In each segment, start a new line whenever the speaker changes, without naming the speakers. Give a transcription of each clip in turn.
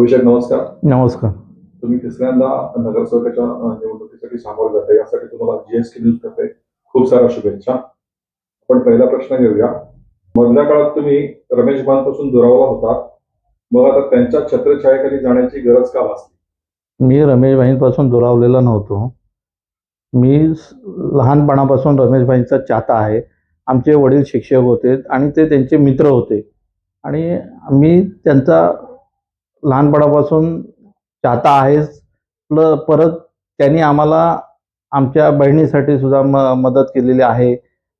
अभिषेक नमस्कार.
नमस्कार.
तुम्ही तिसऱ्यांदा नगरसेवकाच्या निवडणुकीसाठी सामोरे जाते यासाठी तुम्हाला जीएसटी न्यूज तर्फे खूप साऱ्या शुभेच्छा. आपण पहिला प्रश्न घेऊया. मधल्या काळात तुम्ही रमेशपासून दुरावला होता. मग आता त्यांच्या छत्रछायेखाली जाण्याची गरज का भासली?
मी रमेशभाईंपासून दुरावलेला नव्हतो. मी लहानपणापासून रमेशभाईंचा चाहता आहे. आमचे वडील शिक्षक होते आणि ते त्यांचे मित्र होते. आणि मी त्यांचा लहानपणापासून चाहता आहेच परत त्यांनी आम्हाला आमच्या बहिणीसाठी सुद्धा म मदत केलेली आहे.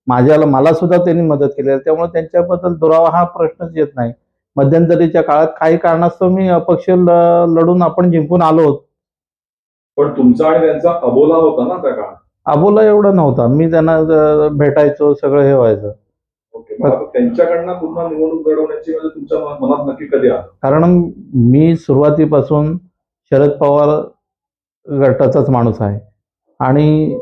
माझ्याला मला सुद्धा त्यांनी मदत केलेली आहे. त्यामुळे त्यांच्याबद्दल दुरावा हा प्रश्नच येत नाही. मध्यंतरीच्या काळात काही कारणास्तव मी अपक्ष लढून आपण जिंकून आलो
पण तुमचा आणि त्यांचा अबोला होता ना त्या काळात?
अबोला एवढा नव्हता. मी त्यांना भेटायचो सगळं हे व्हायचं.
त्यांच्याकडनं पुन्हा निवडणूक लढवण्याची म्हणजे तुमच्या मनात- मनात नक्की कधी आलं?
कारण मी सुरुवातीपासून शरद पवार गटाचाच माणूस आहे. आणि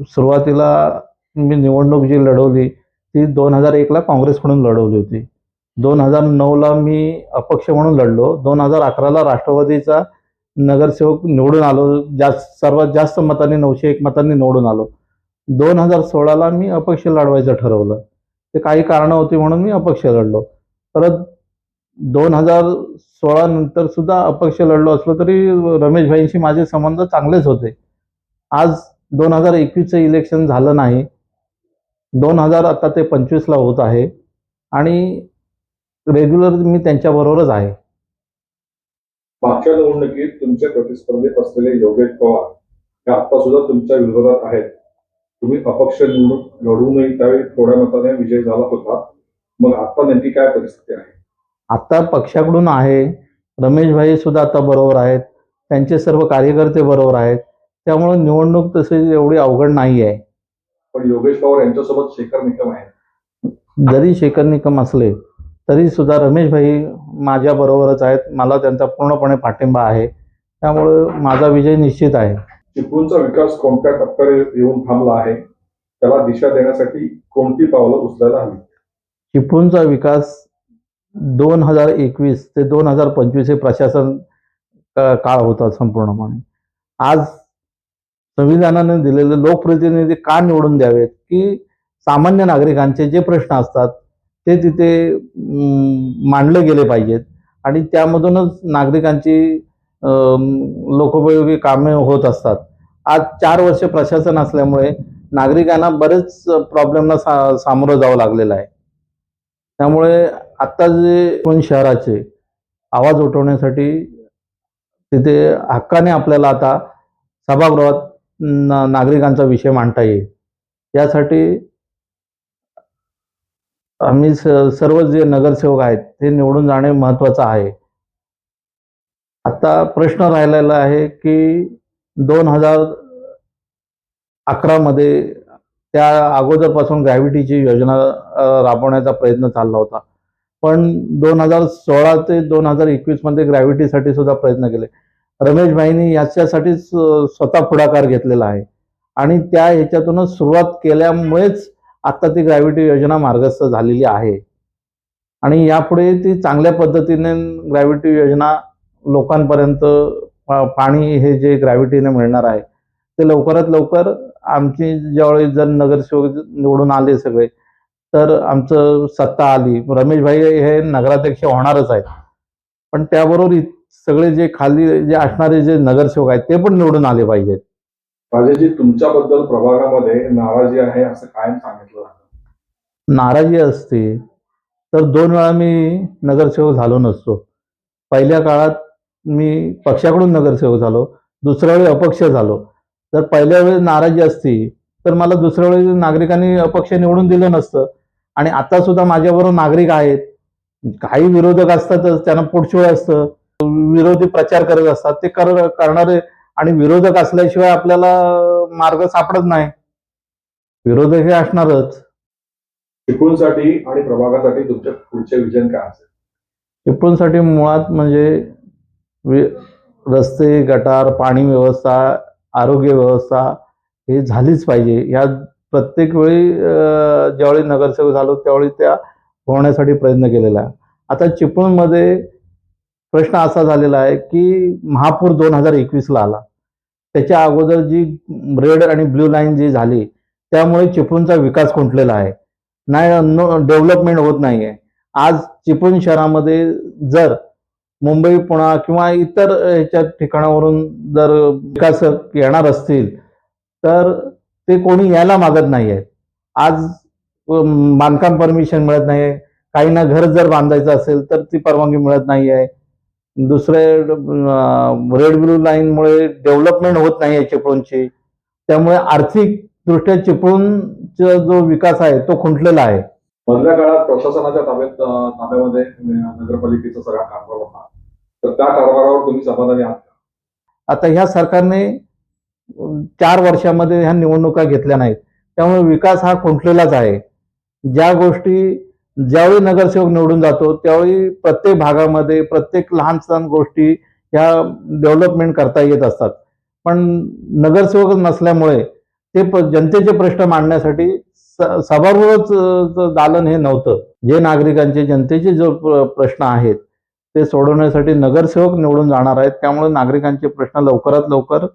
सुरुवातीला मी निवडणूक जी लढवली ती दोन हजार एकला काँग्रेसकडून लढवली होती. दोन हजार नऊला मी अपक्ष म्हणून लढलो. दोन हजार अकराला राष्ट्रवादीचा नगरसेवक निवडून आलो. जास्त सर्वात जास्त मतांनी नऊशे एक मतांनी निवडून आलो. दोन हजार सोळाला मी अपक्ष लढवायचं ठरवलं. ते काही कारणं होती म्हणून मी अपक्ष लढलो. परत दोन हजार सोळा नंतर सुद्धा अपक्ष लढलो असलो तरी रमेश भाईंशी माझे संबंध चांगलेच होते. आज दोन हजार एकवीसचं इलेक्शन झालं नाही. दोन हजार आता ते पंचवीसला होत आहे. आणि रेग्युलर मी त्यांच्याबरोबरच आहे.
मागच्या निवडणुकीत तुमच्या प्रतिस्पर्धी असलेले योगेश पवार हे आता सुद्धा तुमच्या विरोधात आहेत. तुम्ही अपक्ष निवडणूक लढवूनही त्यावेळी थोड्या मताने विजय झाला होता. मग आता नेमकी काय परिस्थिती आहे?
आता पक्षाकडून आहे. रमेशभाई सुद्धा आता बरोबर आहेत. त्यांचे सर्व कार्यकर्ते बरोबर आहेत. त्यामुळे निवडणूक तशी एवढी अवघड नाही आहे.
पण योगेश पवार यांच्यासोबत शेखर निकम आहे
जरी शेखर निकम असले तरी सुद्धा रमेशभाई माझ्या बरोबरच आहेत. मला त्यांचा पूर्णपणे पाठिंबा आहे. त्यामुळे माझा विजय निश्चित आहे.
चिपळूणचा विकास कोणत्या टप्प्यावर येऊन थांबला आहे त्याला दिशा देण्यासाठी कोणती पावलं उचलायला हवी?
चिपळूणचा विकास दोन हजार एकवीस ते दोन हजार पंचवीस हे प्रशासन का- काळ होता संपूर्णपणे. आज संविधानाने दिलेले लोकप्रतिनिधी का निवडून द्यावेत की सामान्य नागरिकांचे जे प्रश्न असतात ते तिथे मांडले गेले पाहिजेत. आणि त्यामधूनच नागरिकांची लोकोपयोगी कामे होत असतात. आज चार वर्ष प्रशासन असल्यामुळे नागरिकांना बरेच प्रॉब्लेमना सा सामोरं जावं लागलेलं आहे. त्यामुळे आत्ता जे पण शहराचे आवाज उठवण्यासाठी तिथे हक्काने आपल्याला आता सभागृहात नागरिकांचा विषय मांडता येईल. यासाठी आम्ही स- सर्व जे नगरसेवक आहेत ते निवडून जाणे महत्वाचं आहे. आता प्रश्न राहिलेला आहे की दोन हजार अकरामध्ये त्या अगोदरपासून ग्रॅव्हिटीची योजना राबवण्याचा प्रयत्न चालला होता. पण दोन हजार सोळा ते दोन हजार एकवीसमध्ये ग्रॅव्हिटीसाठी सुद्धा प्रयत्न केले. रमेश भाईंनी याच्यासाठीच स्वतः पुढाकार घेतलेला आहे. आणि त्या ह्याच्यातूनच सुरुवात केल्यामुळेच आता ती ग्रॅव्हिटी योजना मार्गस्थ झालेली आहे. आणि यापुढे ती चांगल्या पद्धतीने ग्रॅव्हिटी योजना लोकांपर्यंत पाणी हे जे ग्रॅव्हिटीने मिळणार आहे ते लवकरात लवकर आमची ज्यावेळी जर नगरसेवक निवडून आले सगळे तर आमचं सत्ता आली. रमेशभाई हे नगराध्यक्ष होणारच आहेत. पण त्याबरोबर सगळे जे खाली जे असणारे जे नगरसेवक आहेत ते पण निवडून आले पाहिजेत.
राजेजी तुमच्याबद्दल प्रभागामध्ये नाराजी आहे असं कायम सांगितलं जातं.
नाराजी असते तर दोन वेळा मी नगरसेवक झालो नसतो. पहिल्या काळात मी पक्षाकडून नगरसेवक झालो दुसऱ्या वेळी अपक्ष झालो. तर पहिल्या वेळी नाराजी असती तर मला दुसऱ्या वेळी नागरिकांनी अपक्ष निवडून दिलं नसतं. आणि आता सुद्धा माझ्याबरोबर नागरिक आहेत. काही विरोधक असतातच त्यांना पुढच्या असतं. विरोधी प्रचार करत असतात. ते कर करणारे आणि विरोधक असल्याशिवाय आपल्याला मार्ग सापडत नाही. विरोधक हे असणारच.
चिपळूणसाठी आणि प्रभागासाठी तुमच्या पुढचे विजन काय असेल?
चिपळूणसाठी मुळात म्हणजे रस्ते गटार पाणी व्यवस्था आरोग्य व्यवस्था हे झालीच पाहिजे. या प्रत्येक वेळी ज्यावेळी नगरसेवक झालो त्यावेळी त्या होण्यासाठी प्रयत्न केलेला आहे. आता चिपळूणमध्ये प्रश्न असा झालेला आहे की महापूर दोन हजार एकवीसला आला. त्याच्या अगोदर जी रेड आणि ब्ल्यू लाईन जी झाली त्यामुळे चिपळूणचा विकास खुंटलेला आहे. नाही नो डेव्हलपमेंट होत नाही आहे आज चिपळूण शहरामध्ये जर मुंबई पुणा किंवा इतर ह्याच्या ठिकाणावरून जर विकासक येणार असतील तर ते कोणी यायला मागत नाही आहेत आज बांधकाम परमिशन मिळत नाही आहे काहींना घर जर बांधायचं असेल तर ती परवानगी मिळत नाही आहे दुसरे रेड ब्लू लाईनमुळे डेव्हलपमेंट होत नाही आहे चिपळूणची. त्यामुळे आर्थिकदृष्ट्या चिपळूणचा जो विकास आहे तो खुंटलेला आहे.
मधल्या काळात प्रशासनाच्या ताब्यात ताब्यामध्ये नगरपालिकेचा सगळा कारभार होता. तर त्या कारभारावर तुम्ही समाधानी आहात का?
आता ह्या सरकारने चार वर्षामध्ये ह्या निवडणुका घेतल्या नाहीत. त्यामुळे विकास हा खुंटलेलाच आहे. ज्या गोष्टी ज्यावेळी नगरसेवक निवडून जातो त्यावेळी प्रत्येक भागामध्ये प्रत्येक लहान सहान गोष्टी ह्या डेव्हलपमेंट करता येत असतात. पण नगरसेवक नसल्यामुळे ते जनतेचे प्रश्न मांडण्यासाठी सभागृहच दालन हे नव्हतं. जे नागरिकांचे जनतेचे जो प्रश्न आहेत ते सोडवण्यासाठी नगरसेवक निवडून जाणार आहेत. त्यामुळे नागरिकांचे प्रश्न लवकरात लवकर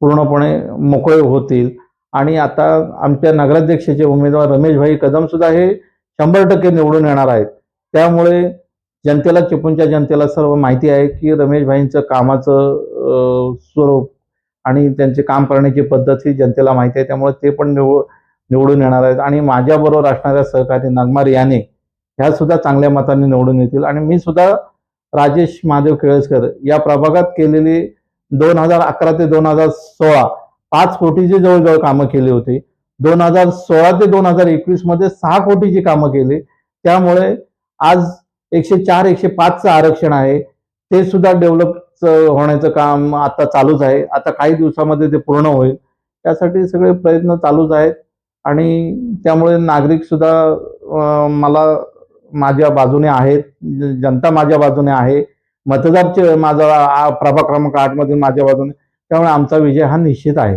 पूर्णपणे मोकळे होतील. आणि आता आमच्या नगराध्यक्षाचे उमेदवार रमेशभाई कदम सुद्धा हे शंभर टक्के निवडून येणार आहेत. त्यामुळे जनतेला चिपूनच्या जनतेला सर्व माहिती आहे की रमेशभाईंचं कामाचं स्वरूप आणि त्यांचे काम करण्याची पद्धत ही जनतेला माहिती आहे. त्यामुळे ते पण निवड निवडून येणार आहेत. आणि माझ्याबरोबर असणाऱ्या सहकारी नागमार याने ह्या सुद्धा चांगल्या मताने निवडून येतील. आणि मी सुद्धा राजेश महादेव केळसकर या प्रभागात केलेली दोन हजार अकरा ते दोन हजार सोळा पाच कोटीची जवळजवळ कामं केली होती. दोन हजार सोळा ते दोन हजार एकवीसमध्ये सहा कोटीची कामं केली. त्यामुळे आज एकशे चार एकशे पाचचं आरक्षण आहे. ते सुद्धा डेव्हलप होण्याचं काम आता चालूच आहे. आता काही दिवसामध्ये ते पूर्ण होईल. त्यासाठी सगळे प्रयत्न चालूच आहेत. आणि त्यामुळे नागरिकसुद्धा मला माझ्या बाजूने आहेत जनता माझ्या बाजूने आहे मतदारचे माझा आ- प्रभाग क्रमांक माझ्या बाजूने त्यामुळे आमचा विजय हा निश्चित आहे.